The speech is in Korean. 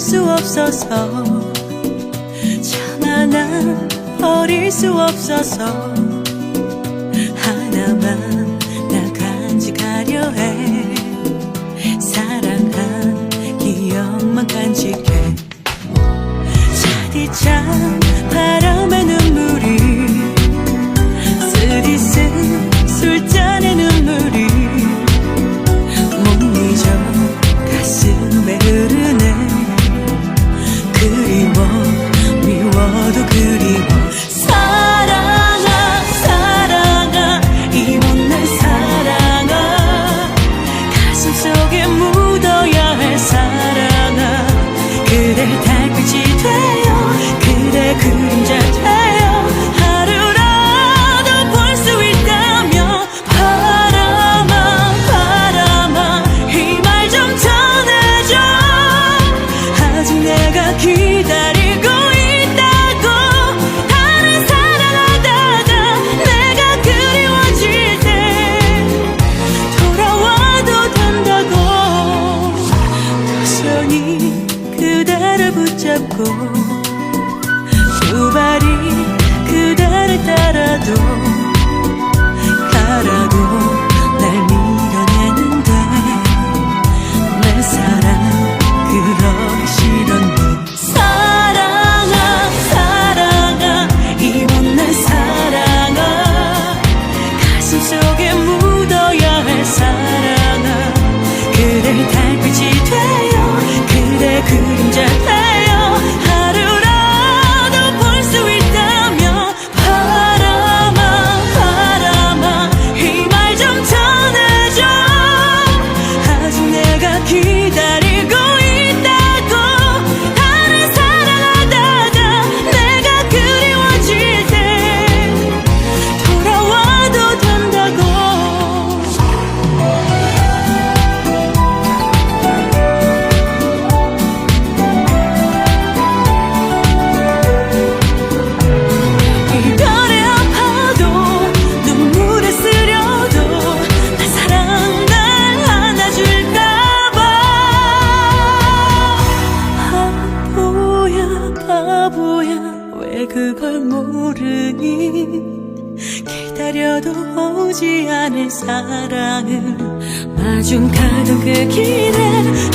수 없어서. 차마 버릴 수 없어서. 하나만 간직하려 해. う。 그걸 모르니 기다려도 오지 않을 사랑은 마중 가던 그 길에